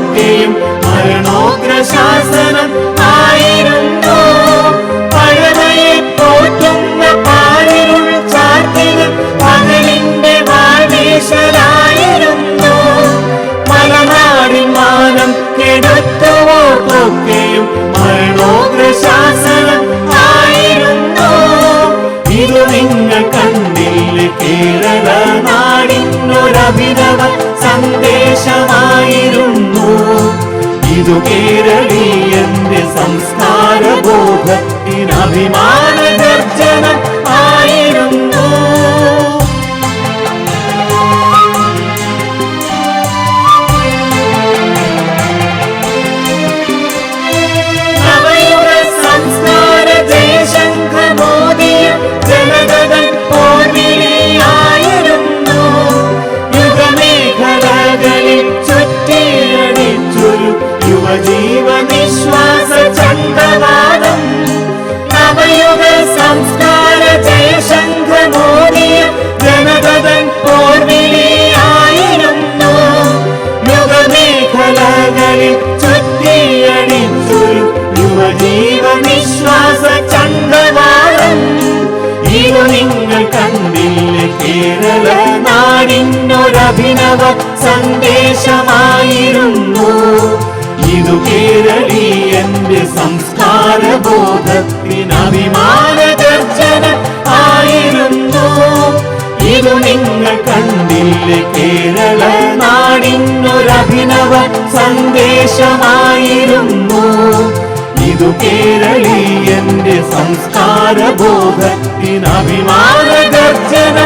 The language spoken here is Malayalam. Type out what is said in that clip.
കെടുത്തുവോക്കൊക്കെയും മരണോഗ്ര ഇതു കേരളീയന്റെ സംസ്കാര യുവജീവ നിശ്വാസ ചണ്ടവാളം നിങ്ങൾ കണ്ടില്ലേ കേരള നാടിനൊരഭിനവ സന്ദേശമായിരുന്നു. ഇതു കേരളീയന്റെ സംസ്കാര ബോധത്തിനഭിമാന ഗർജന ആയിരുന്നു. ഇതു നിങ്ങൾ കണ്ടില്ലേ കേരള നാടിനൊരഭിനവ സന്ദേശമായിരുന്നു. ഇതു കേരളീയന്റെ സംസ്കാരബോധത്തിനഭിമാന ഗർജന.